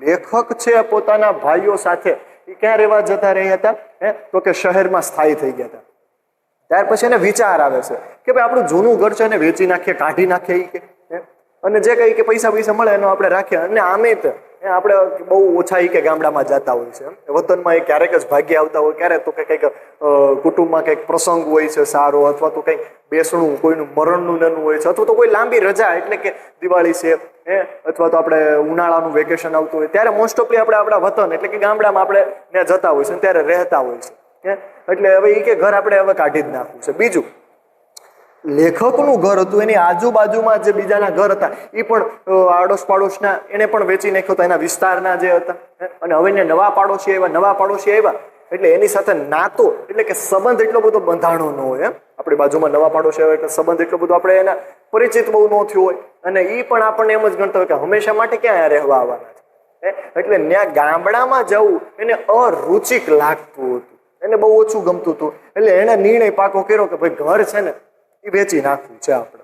લેખક છે પોતાના ભાઈઓ સાથે. એ ક્યાં રહેવા જતા રહ્યા હતા? હે? તો કે શહેરમાં સ્થાયી થઈ ગયા હતા. ત્યાર પછી એને વિચાર આવે છે કે ભાઈ આપણું જૂનું ઘર છે એને વેચી નાખીએ, કાઢી નાખીએ કે. અને જે કંઈ કે પૈસા પૈસા મળે એનો આપણે રાખીએ. અને આમે તે હે, આપણે બહુ ઓછા એ કે ગામડામાં જતા હોય છે. વતનમાં એ ક્યારેક જ ભાગ્ય આવતા હોય ક્યારેક તો કંઈક કુટુંબમાં કંઈક પ્રસંગ હોય છે સારો અથવા તો કંઈક બેસણું કોઈનું મરણનું નાનું હોય છે અથવા તો કોઈ લાંબી રજા એટલે કે દિવાળી છે હે અથવા તો આપણે ઉનાળાનું વેકેશન આવતું હોય ત્યારે મોસ્ટ ઓફલી આપણે આપણા વતન એટલે કે ગામડામાં આપણે ત્યાં જતા હોય છે ત્યારે રહેતા હોય છે એટલે હવે એ કે ઘર આપણે હવે કાઢી જ નાખવું છે બીજું લેખકનું ઘર હતું, એની આજુબાજુમાં જે બીજાના ઘર હતા, એ પણ આડોશ પાડોશના એને પણ વેચી નાખ્યો હતા એના વિસ્તારના જે હતા? અને હવે એને નવા પાડોશી આવ્યા, નવા પાડોશી આવ્યા, એટલે એની સાથે નાતો, એટલે કે સંબંધ એટલો બધો બંધાણો ન હોય એમ આપણી બાજુમાં નવા પાડોશી આવે એટલે સંબંધ એટલો બધો આપણે એના પરિચિત બહુ ન થયો હોય, અને એ પણ આપણને એમ જ ગણતો હોય કે હંમેશા માટે ક્યાં રહેવા આવવાના છે? એટલે ત્યાં ગામડામાં જવું, એને અરુચિક લાગતું હતું, એને બહુ ઓછું ગમતું હતું, એટલે એને નિર્ણય પાકો કર્યો કે ભાઈ ઘર છે ને એ વેચી નાખવું છે આપણે